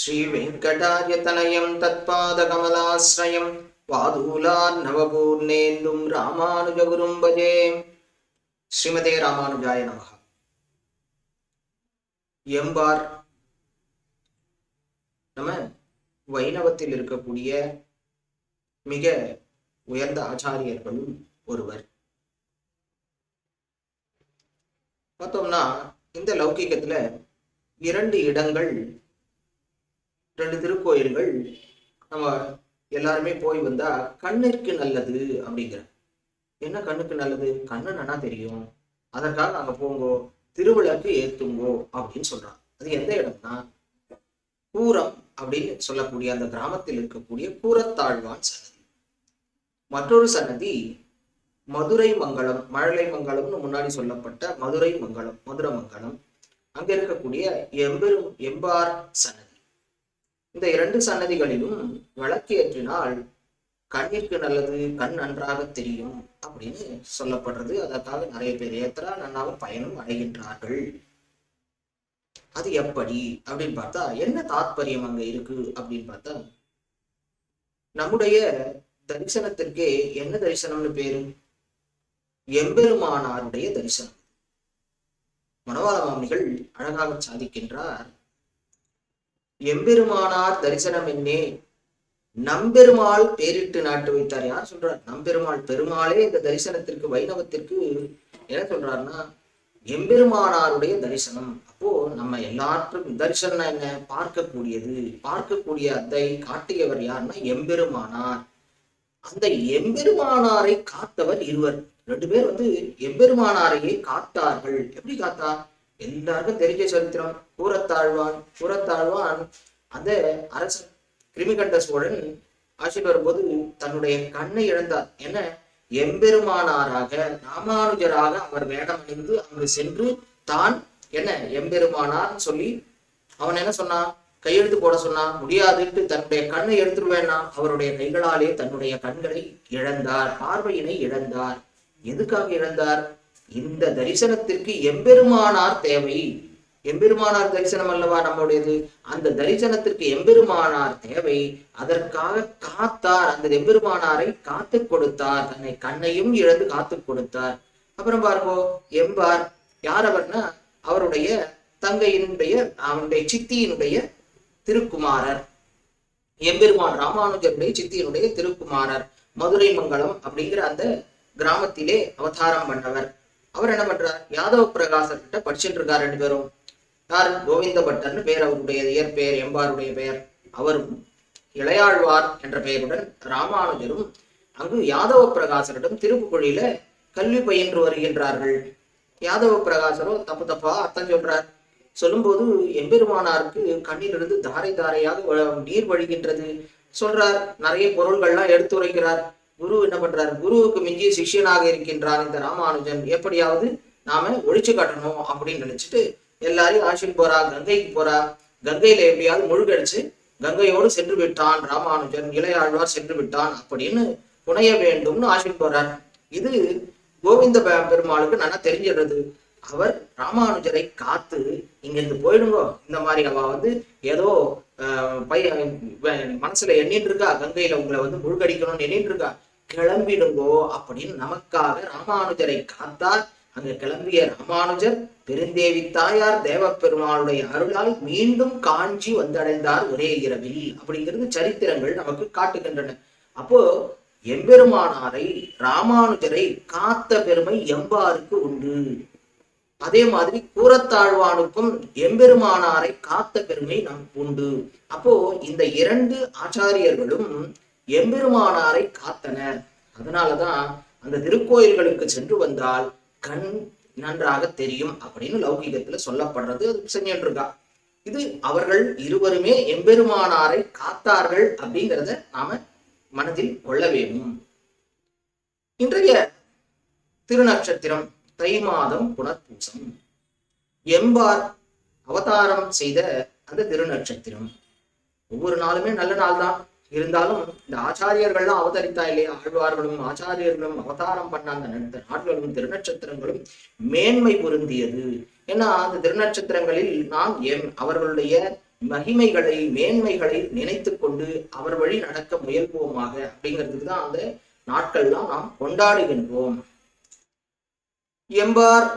ஸ்ரீவெங்கடாயத்தனயம் தத்பாதகமலாசிரயம் வாதூலார் நவபூர்ணேந்தும் ராமானுஜ குரும்பஜே ஸ்ரீமதே ராமானுஜாய நமக. எம்பார் நம்ம வைணவத்தில் இருக்கக்கூடிய மிக உயர்ந்த ஆச்சாரியர்களும் ஒருவர். பார்த்தோம்னா இந்த லௌகிகத்துல இரண்டு இடங்கள் ரெண்டு திருக்கோயில்கள் நம்ம எல்லாருமே போய் வந்தா கண்ணிற்கு நல்லது அப்படிங்கிற. என்ன கண்ணுக்கு நல்லது? கண்ணு நன்னா தெரியும். அதற்காக அங்க போங்கோ திருவிளக்கு ஏத்துங்கோ அப்படின்னு சொல்றான் அது எந்த இடம்னா கூரம் அப்படின்னு சொல்லக்கூடிய அந்த கிராமத்தில் இருக்கக்கூடிய கூரத்தாழ்வான் சன்னதி. மற்றொரு சன்னதி மதுரை மங்கலம் மழலை மங்கலம்னு முன்னாடி சொல்லப்பட்ட மதுரை மங்கலம் மதுரை மங்கலம். அங்க இருக்கக்கூடிய எம்பெரும் எம்பார் சன்னதி. இந்த இரண்டு சன்னதிகளிலும் விளக்கு ஏற்றினால் கண்ணிற்கு நல்லது கண் நன்றாக தெரியும் அப்படின்னு சொல்லப்படுறது. அதற்காக நிறைய பேர் ஏத்தரா நன்னாக பயனும் அடைகின்றார்கள். அது எப்படி அப்படின்னு பார்த்தா என்ன தாத்பரியம் அங்க இருக்கு அப்படின்னு பார்த்தா நம்முடைய தரிசனத்திற்கே என்ன தரிசனம்னு பேரு? எம்பெருமானாருடைய தரிசனம். மனவாள மாமனிகள் அழகாக சாதிக்கின்றார். எம்பெருமானார் தரிசனம் என்னே? நம்பெருமாள் பேரிட்டு நாட்டு வைத்தார். யார் சொல்றார்? நம்பெருமாள் பெருமாளே இந்த தரிசனத்திற்கு வைணவத்திற்கு என்ன சொல்றாருன்னா எம்பெருமானாருடைய தரிசனம். அப்போ நம்ம எல்லாருக்கும் தரிசனம் என்ன? பார்க்கக்கூடியது. பார்க்கக்கூடிய அதை காட்டியவர் யாருன்னா எம்பெருமானார். அந்த எம்பெருமானாரை காத்தவர் இருவர். ரெண்டு பேர் வந்து எம்பெருமானாரையே காத்தார்கள். எப்படி காத்தார் எல்லாருக்கும் தெரிஞ்ச சரித்திரம். கூறத்தாழ்வான் கூறத்தாழ்வான் அந்த அரசன் கிருமிகண்ட சோழன் ஆட்சியில் வரும்போது தன்னுடைய கண்ணை இழந்தார். என்ன? எம்பெருமானாராக ராமானுஜராக அவர் வேடம் அணிந்து அங்கு சென்று தான் என்ன? எம்பெருமானார் சொல்லி அவன் என்ன சொன்னான்? கையெழுத்து போட சொன்னான். முடியாதுட்டு தன்னுடைய கண்ணை எடுத்துருவேன்னா அவருடைய கைகளாலே தன்னுடைய கண்களை இழந்தார் பார்வையினை இழந்தார். எதுக்காக இழந்தார்? இந்த தரிசனத்திற்கு எம்பெருமானார் தேவை. எம்பெருமானார் தரிசனம் அல்லவா நம்முடையது? அந்த தரிசனத்திற்கு எம்பெருமானார் தேவை. அதற்காக காத்தார் அந்த எம்பெருமானாரை காத்து கொடுத்தார். தன்னை கண்ணையும் இழந்து காத்து கொடுத்தார். அப்புறம் பாருங்கோ எம்பார் யார் அவர்னா? அவருடைய தங்கையினுடைய அவனுடைய சித்தியினுடைய திருக்குமாரர். எம்பெருமான் ராமானுஜருடைய சித்தியினுடைய திருக்குமாரர். மதுரை மங்கலம் அப்படிங்கிற அந்த கிராமத்திலே அவதாரம் பண்ணவர். அவர் என்ன பண்றார்? யாதவ பிரகாசர் கிட்ட படிச்சுட்டு இருக்கார் ரெண்டு பேரும். யார்? கோவிந்த பட்டர்னு பேர் அவருடைய இயற்பெயர் எம்பாருடைய பெயர். அவரும் இளையாழ்வார் என்ற பெயருடன் ராமானுஜரும் அங்கு யாதவ பிரகாசரிடம் திருப்புக்குழியில கல்வி பயின்று வருகின்றார்கள். யாதவ பிரகாசரோ தப்பு தப்பா அர்த்தம் சொல்றார். சொல்லும்போது எம்பெருமானாருக்கு கண்ணிலிருந்து தாரை தாரையாக வ- நீர் வழிகின்றது. சொல்றார் நிறைய பொருள்கள்லாம் எடுத்துரைக்கிறார் குரு என்ன பண்றாரு? குருவுக்கு மிஞ்சி சிஷ்யனாக இருக்கின்றார் இந்த ராமானுஜன். எப்படியாவது நாம ஒழிச்சு காட்டணும் அப்படின்னு நினைச்சிட்டு எல்லாரையும் ஆசின் போறா கங்கைக்கு போறா. கங்கையில எப்படியாவது முழுகடிச்சு கங்கையோடு சென்று விட்டான் ராமானுஜன். இளையாழ்வார் சென்று விட்டான் அப்படின்னு புனைய வேண்டும்னு ஆசின் போறார். இது கோவிந்த பெருமாளுக்கு நல்லா தெரிஞ்சிடுறது. அவர் ராமானுஜரை காத்து இங்கிருந்து போயிடுங்கோ. இந்த மாதிரி அவ வந்து ஏதோ பைய மனசுல எண்ணிட்டு இருக்கா கங்கையில உங்களை வந்து முழுகடிக்கணும்னு எண்ணிட்டு இருக்கா கிளம்பிடுங்கோ அப்படின்னு நமக்காக ராமானுஜரை காத்தார். அங்கு கிளம்பிய ராமானுஜர் பெருந்தேவி தாயார் தேவப்பெருமாளுடைய அருளால் மீண்டும் காஞ்சி வந்தடைந்தார் ஒரே இரவில். அப்படிங்கிறது சரித்திரங்கள் நமக்கு காட்டுகின்றன. அப்போ எம்பெருமானாரை ராமானுஜரை காத்த பெருமை எம்பாருக்கு உண்டு. அதே மாதிரி கூரத்தாழ்வானுக்கும் எம்பெருமானாரை காத்த பெருமை நம் உண்டு. அப்போ இந்த இரண்டு ஆச்சாரியர்களும் எம்பெருமானாரை காத்தனர். அதனாலதான் அந்த திருக்கோயில்களுக்கு சென்று வந்தால் கண் நன்றாக தெரியும் அப்படின்னு லௌகீகத்துல சொல்லப்படுறது. அது செஞ்சுட்டு இருக்கா இது அவர்கள் இருவருமே எம்பெருமானாரை காத்தார்கள் அப்படிங்கிறத நாம மனதில் கொள்ள வேண்டும். இன்றைய திருநட்சத்திரம் தை மாதம் புனர்பூசம். எம்பார் அவதாரம் செய்த அந்த திருநட்சத்திரம் ஒவ்வொரு நாளுமே நல்ல நாள் தான் இருந்தாலும் இந்த ஆச்சாரியர்கள்லாம் அவதரித்தா இல்லையா? ஆழ்வார்களும் ஆச்சாரியர்களும் அவதாரம் பண்ண அந்த நாட்களும் திருநட்சத்திரங்களும் மேன்மை பொருந்தியது. ஏன்னா அந்த திருநட்சத்திரங்களில் நாம் எம் அவர்களுடைய மகிமைகளை மேன்மைகளை நினைத்து கொண்டு அவர் வழி நடக்க முயல்வோமாக அப்படிங்கிறதுக்கு தான் அந்த நாட்கள்லாம் நாம் கொண்டாடுகின்றோம். எம்பார்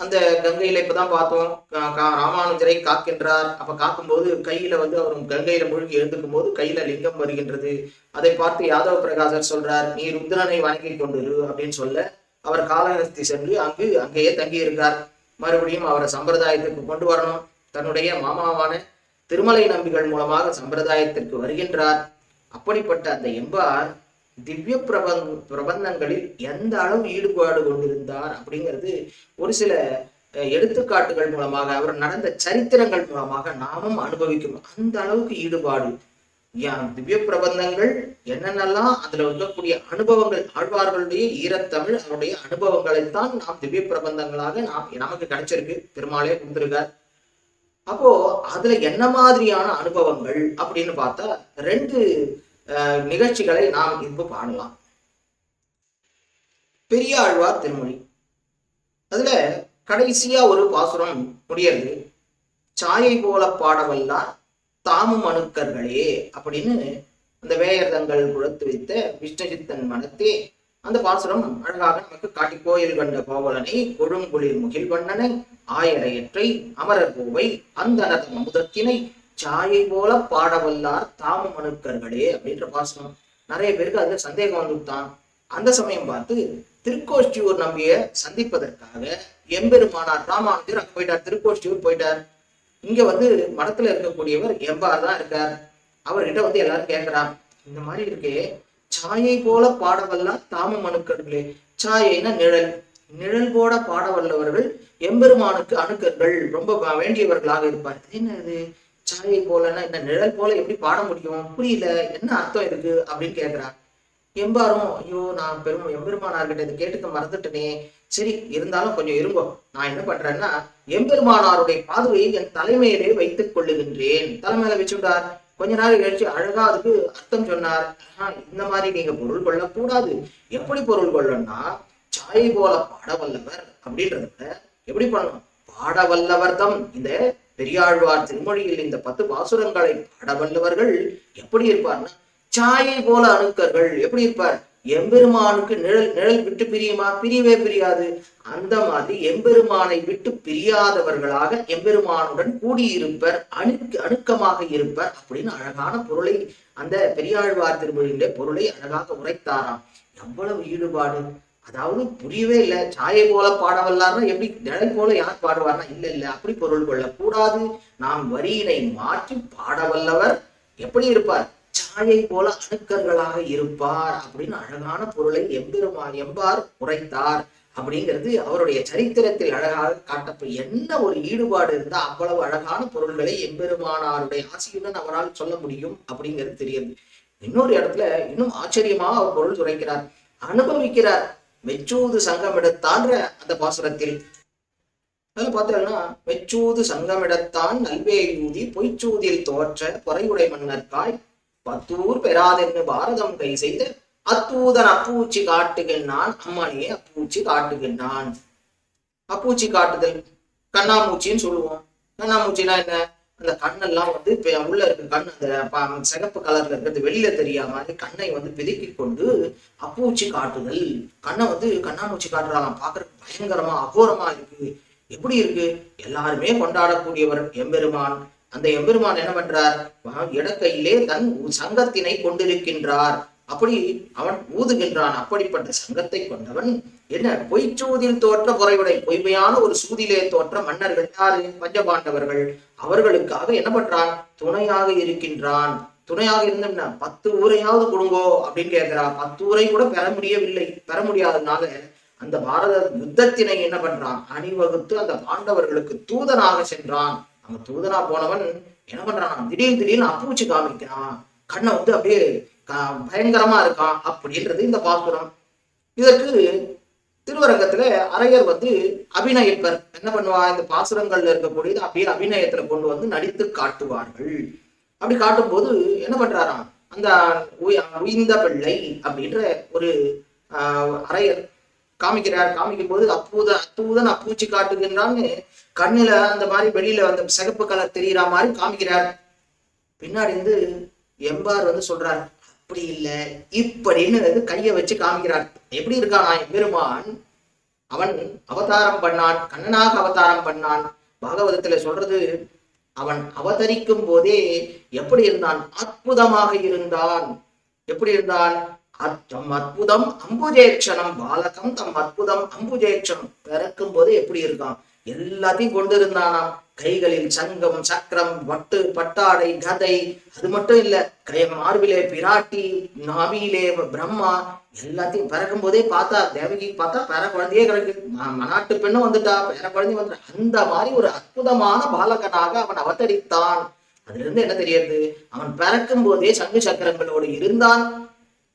அந்த கங்கையில இப்பதான் பார்த்தோம். கா- கா- ராமானுஜரை காக்கின்றார். அப்ப காக்கும்போது கையில வந்து அவர் கங்கையில மூழ்கி எழுந்துக்கும் போது கையில லிங்கம் வருகின்றது. அதை பார்த்து யாதவ பிரகாசர் சொல்றார் நீ ருத்ரனை வணங்கி கொண்டிரு அப்படின்னு சொல்ல அவர் காலஹஸ்தி சென்று அங்கு அங்கேயே தங்கி இருக்கிறார் மறுபடியும் அவரை சம்பிரதாயத்திற்கு கொண்டு வரணும். தன்னுடைய மாமாவான திருமலை நம்பிகள் மூலமாக சம்பிரதாயத்திற்கு வருகின்றார். அப்படிப்பட்ட அந்த எம்பார் திவ்ய பிரபங் பிரபந்தங்களில் எந்த அளவு ஈடுபாடு கொண்டிருந்தார் அப்படிங்கிறது ஒரு சில எடுத்துக்காட்டுகள் மூலமாக அவர் நடந்த சரித்திரங்கள் மூலமாக நாமும் அனுபவிக்கும். அந்த அளவுக்கு ஈடுபாடு. திவ்ய பிரபந்தங்கள் என்னென்னலாம் அதுல இருக்கக்கூடிய அனுபவங்கள் ஆழ்வார்களுடைய ஈரத்தமிழ் அவருடைய அனுபவங்களைத்தான் நாம் திவ்ய பிரபந்தங்களாக நாம் நமக்கு கிடைச்சிருக்கு. பெருமாளே கொடுத்துருக்கார். அப்போ அதுல என்ன மாதிரியான அனுபவங்கள் அப்படின்னு பார்த்தா ரெண்டு நிகழ்ச்சிகளை நாம் இப்போ பாடலாம் பெரிய ஆழ்வார் திருமொழி. அதுல கடைசியா ஒரு பாசுரம் முடியறது சாயை போல பாடவல்லார் தாமும் அணுக்கர்களே அப்படின்னு அந்த வேயர்தங்கள் குழத்து வைத்த விஷ்ணுஜித்தன் மனத்தே அந்த பாசுரம் அழகாக நமக்கு காட்டி கோயில் கண்ட கோவலனை கொழுங்குளிர் முகில் வண்ணனை ஆயரையற்றை அமரர் கோவை அந்த அமுதத்தினை சாயை போல பாடவல்லார் தாம மனுக்கர்களே அப்படின்ற பாசனம். நிறைய பேருக்கு அதுல சந்தேகம் வந்துட்டான் அந்த சமயம் பார்த்து திருக்கோஷ்டியூர் நம்பிய சந்திப்பதற்காக எம்பெருமானார் ராமானுஜர் அங்க போயிட்டார். திருக்கோஷ்டியூர் போயிட்டார். இங்க வந்து மடத்துல இருக்கக்கூடியவர் எம்பார் தான் இருக்கார். அவர்கிட்ட வந்து எல்லாரும் கேட்கிறான் இந்த மாதிரி இருக்கே சாயை போல பாடவல்லார் தாம மனுக்கர்களே சாயைனா நிழல். நிழல் போட பாட வல்லவர்கள் எம்பெருமானுக்கு அணுக்கர்கள் ரொம்ப வேண்டியவர்களாக இருப்பார் என்னது? சாயை போலன்னா என்ன நிழல் போல எப்படி பாட முடியும்? புரியல. என்ன அர்த்தம் இருக்கு? அப்படின்னு கேட்கிறார் எம்பாரும் ஐயோ நான் பெரும் எம்பெருமானார்கிட்ட இதை கேட்டுக்க மறந்துட்டனே. சரி இருந்தாலும் கொஞ்சம் இருங்கோ. நான் என்ன பண்றேன்னா எம்பெருமானாருடைய பாதுவையை என் தலைமையிலே வைத்துக் கொள்ளுகின்றேன். தலைமையில வச்சுட்டார் கொஞ்ச நாள் கழிச்சு அழகா அதுக்கு அர்த்தம் சொன்னார். ஆஹ் இந்த மாதிரி நீங்க பொருள் கொள்ளக்கூடாது. எப்படி பொருள் கொள்ளணும்னா சாயை போல பாட வல்லவர் அப்படின்றத எப்படி பண்ணணும்? பாட வல்லவர் தம். இந்த பெரியாழ்வார் திருமொழியில் இந்த பத்து பாசுரங்களை பாட வல்லவர்கள் எப்படி இருப்பார்னா சாயை போல அணுக்கர்கள் எப்படி இருப்பார்? எம்பெருமானுக்கு நிழல் நிழல் விட்டு பிரியுமா? பிரியவே பிரியாது. அந்த மாதிரி எம்பெருமானை விட்டு பிரியாதவர்களாக எம்பெருமானுடன் கூடியிருப்பர் அணுக்கு அணுக்கமாக இருப்பர் அப்படின்னு அழகான பொருளை அந்த பெரியாழ்வார் திருமொழியிலே பொருளை அழகாக உரைத்தாராம். எவ்வளவு ஈடுபாடு? அதாவது புரியவே இல்லை. சாயை போல பாடவல்லாருன்னா எப்படி நிலை போல யார் பாடுவார்னா? இல்லை இல்லை. அப்படி பொருள் கொள்ளக்கூடாது. நாம் வரியினை மாற்றி பாடவல்லவர் எப்படி இருப்பார்? சாயை போல அணுக்கர்களாக இருப்பார் அப்படின்னு அழகான பொருளை எம்பெருமா எம்பார் உரைத்தார் அப்படிங்கிறது அவருடைய சரித்திரத்தில் அழகாக காட்டப்ப என்ன ஒரு ஈடுபாடு இருந்தால் அவ்வளவு அழகான பொருள்களை எம்பெருமானாருடைய ஆசையுடன் அவரால் சொல்ல முடியும் அப்படிங்கிறது தெரியுது. இன்னொரு இடத்துல இன்னும் ஆச்சரியமாக அவர் பொருள் உரைக்கிறார் அனுபவிக்கிறார். மெச்சூது சங்கமிடத்தான்ற அந்த பாசுரத்தில். அதில் பார்த்தீங்கன்னா மெச்சூது சங்கமிடத்தான் நல்வேயூதி பொய்ச்சூதில் தோற்ற பொறையுடை மன்னர்காய் பத்தூர் பெறாதென்னு பாரதம் கை செய்த அத்தூதன் அப்பூச்சி காட்டுகின்றான் அம்மானியை அப்பூச்சி காட்டுகின்றான் அப்பூச்சி காட்டுதல் கண்ணாமூச்சின்னு சொல்லுவோம். கண்ணாமூச்சினா என்ன? அந்த கண்ணெல்லாம் வந்து உள்ள இருக்க கண் அந்த சிகப்பு கலர்ல இருக்கிறது வெளியில தெரியாம மாதிரி கண்ணை வந்து பிதுக்கி கொண்டு அப்பூச்சி காட்டுதல். கண்ணை வந்து கண்ணாமூச்சி காட்டுறாங்க பாக்குறதுக்கு பயங்கரமா அகோரமா இருக்கு. எப்படி இருக்கு? எல்லாருமே கொண்டாடக்கூடியவர் எம்பெருமான். அந்த எம்பெருமான் என்ன பண்றார்? இடக்கையிலே தன் சங்கத்தினை கொண்டிருக்கின்றார். அப்படி அவன் ஊதுகின்றான். அப்படிப்பட்ட சங்கத்தை கொண்டவன் என்ன? பொய்ச்சூதில் தோற்ற குறைவுடை பொய்மையான ஒரு சூதிலே தோற்ற மன்னர்கள் யாரு? பஞ்சபாண்டவர்கள். அவர்களுக்காக என்ன பண்றான்? துணையாக இருக்கின்றான். துணையாக இருந்தோம்னா பத்து ஊரையாவது கொடுங்கோ அப்படின்னு கேட்கிறான். பத்து ஊரை கூட பெற முடியவில்லை. பெற முடியாததுனால அந்த பாரத யுத்தத்தினை என்ன பண்றான்? அணிவகுத்து அந்த பாண்டவர்களுக்கு தூதனாக சென்றான். அந்த தூதனா போனவன் என்ன பண்றான்? திடீர் திடீர்னு அப்பூச்சி காமிக்கிறான். கண்ணை வந்து அப்படியே பயங்கரமா இருக்கான் அப்படின்றது இந்த பாசுரம். இதற்கு திருவரங்கத்துல அரையர் வந்து அபிநயிப்பர். என்ன பண்ணுவா இந்த பாசுரங்கள்ல இருக்கக்கூடியது அப்படியே அபிநயத்துல கொண்டு வந்து நடித்து காட்டுவார்கள். அப்படி காட்டும்போது என்ன பண்றாராம்? அந்த உயிர்ந்த உய்ந்த பிள்ளை அப்படின்ற ஒரு ஆஹ், அரையர் காமிக்கிறார். காமிக்கும் போது அப்பூத அப்பூதன் அப்பூச்சி காட்டுகின்றான்னு கண்ணுல அந்த மாதிரி வெளியில அந்த சிகப்பு கலர் தெரியற மாதிரி காமிக்கிறார். பின்னாடி வந்து எம்பார் வந்து சொல்றாரு. அப்படி இல்லை இப்படின்னு கையை வச்சு காமிக்கிறான் எப்படி இருக்கானா பெருமான் அவன் அவதாரம் பண்ணான் கண்ணனாக அவதாரம் பண்ணான். பாகவதத்துல சொல்றது அவன் அவதரிக்கும் போதே எப்படி இருந்தான்? அற்புதமாக இருந்தான். எப்படி இருந்தான்? தம் அற்புதம் அம்புஜேக்ஷணம் பாலகம் தம் அற்புதம் அம்புஜேக்ஷணம் பிறக்கும் போது எப்படி இருக்கான்? எல்லாத்தையும் கொண்டு இருந்தானாம். கைகளில் சங்கம் சக்கரம் வட்டு பட்டாடை கதை. அது மட்டும் இல்ல கை மார்பிலே பிராட்டி நாவியிலே பிரம்மா. எல்லாத்தையும் பிறக்கும் போதே பார்த்தா தேவகி பார்த்தா பேர குழந்தையே கிடக்கு. ம- மனாட்டு பெண்ணும் வந்துட்டா பேர குழந்தை வந்து அந்த மாதிரி ஒரு அற்புதமான பாலகனாக அவன் அவதரித்தான். அதுல இருந்து என்ன தெரியுது? அவன் பிறக்கும் போதே சங்கு சக்கரங்களோடு இருந்தான்.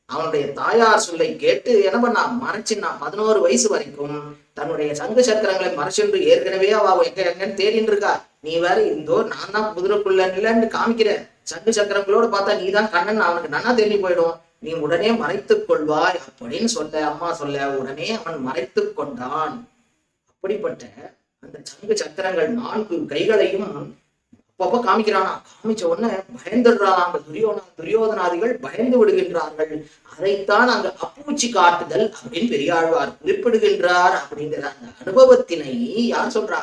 அவனுடைய தாயார் சொல்லை கேட்டு என்ன பண்ணா? மறைச்சின்னா பதினோரு வயசு வரைக்கும் தன்னுடைய சங்கு சக்கரங்களை மறைச்சென்று ஏற்கனவே அவ எங்க எங்கன்னு தேடின்னு இருக்கா? நீ வேற இருந்தோ நான் தான் குதிரைக்குள்ள காமிக்கிறேன். சங்கு சக்கரங்களோட பார்த்தா நீ தான் கண்ணன் அவனுக்கு நன்னா தெரிஞ்சு போயிடும். நீ உடனே மறைத்துக் கொள்வாய் அப்படின்னு சொல்ல அம்மா சொல்ல உடனே அவன் மறைத்துக் கொண்டான். அப்படிப்பட்ட அந்த சங்கு சக்கரங்கள் நான்கு கைகளையும் அப்பப்ப காமிக்கிறானா? காமிச்ச உடனே பயந்துடுறான் அந்த துரியோன துரியோதனாதிகள் பயந்து விடுகின்றார்கள். அதைத்தான் அங்க அப்பூச்சி காட்டுதல் அப்படின்னு பெரியாழ்வார் குறிப்பிடுகின்றார் அப்படிங்கிற அந்த அனுபவத்தினை யார் சொல்றா?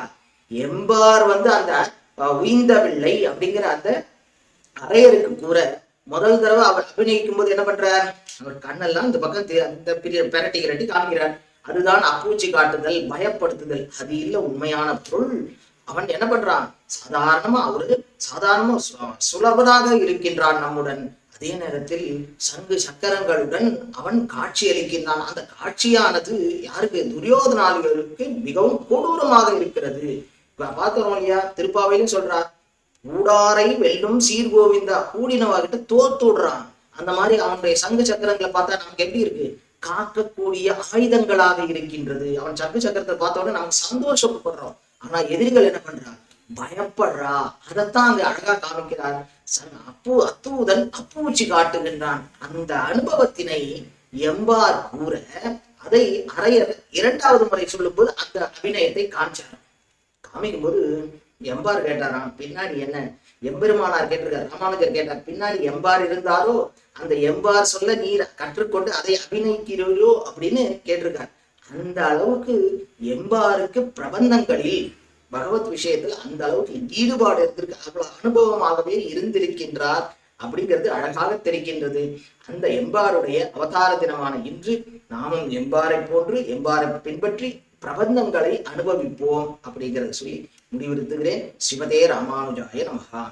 எம்பார் வந்து அந்த அஹ், அப்படிங்கிற அந்த அறையருக்கு கூற முதல் தடவை அவர் அபிநயிக்கும் போது என்ன பண்றார்? அவர் கண்ணெல்லாம் இந்த பக்கம் அந்த பிரிய பெரட்டி கிரட்டி காமிக்கிறார். அதுதான் அப்பூச்சி காட்டுதல் பயப்படுத்துதல். அது இல்ல உண்மையான பொருள். அவன் என்ன பண்றான்? சாதாரணமா அவரு சாதாரணமா சு- இருக்கின்றான் நம்முடன். அதே நேரத்தில் சங்கு சக்கரங்களுடன் அவன் காட்சி அளிக்கின்றான். அந்த காட்சியானது யாருக்கு? துரியோதனாளிகளுக்கு மிகவும் கொடூரமாக இருக்கிறது. இப்ப பார்த்தோம் இல்லையா? திருப்பாவையிலும் சொல்றார் ஊடாரை வெல்லும் சீர்கோவிந்தா கூடினவாகிட்ட தோத்து விடுறான் அந்த மாதிரி அவனுடைய சங்கு சக்கரங்களை பார்த்தா நமக்கு எப்படி இருக்கு? காக்கக்கூடிய ஆயுதங்களாக இருக்கின்றது. அவன் சங்கு சக்கரத்தை பார்த்த உடனே நமக்கு சந்தோஷப்படுறோம். ஆனா எதிரிகள் என்ன பண்றா? பயப்படுறா. அதைத்தான் அங்க அழகா காமிக்கிறார். சன் அப்பு அத்தூதன் அப்பூச்சி காட்டுகின்றான். அந்த அனுபவத்தினை எம்பார் கூற அதை அரையர் இரண்டாவது முறை சொல்லும் போது அந்த அபிநயத்தை காமிச்சார் காமிக்கும் போது எம்பார் கேட்டாராம் பின்னாடி என்ன? எம்பெருமானார் கேட்டிருக்கார் ராமானுஜர் கேட்டார் பின்னாடி எம்பார் இருந்தாரோ? அந்த எம்பார் சொல்ல நீர் கற்றுக்கொண்டு அதை அபிநயிக்கிறீரோ? அப்படின்னு கேட்டிருக்கார். அந்த அளவுக்கு எம்பாருக்கு பிரபந்தங்களில் பகவத் விஷயத்தில் அந்த அளவுக்கு ஈடுபாடு இருந்திருக்கு. அவ்வளவு அனுபவமாகவே இருந்திருக்கின்றார் அப்படிங்கிறது அழகாக தெரிகின்றது. அந்த எம்பாருடைய அவதார தினமான இன்று நாமும் எம்பாரை போன்று எம்பாரை பின்பற்றி பிரபந்தங்களை அனுபவிப்போம் அப்படிங்கிறத சொல்லி முடிவெடுத்துகிறேன் சிவதே ராமானுஜாய நமகா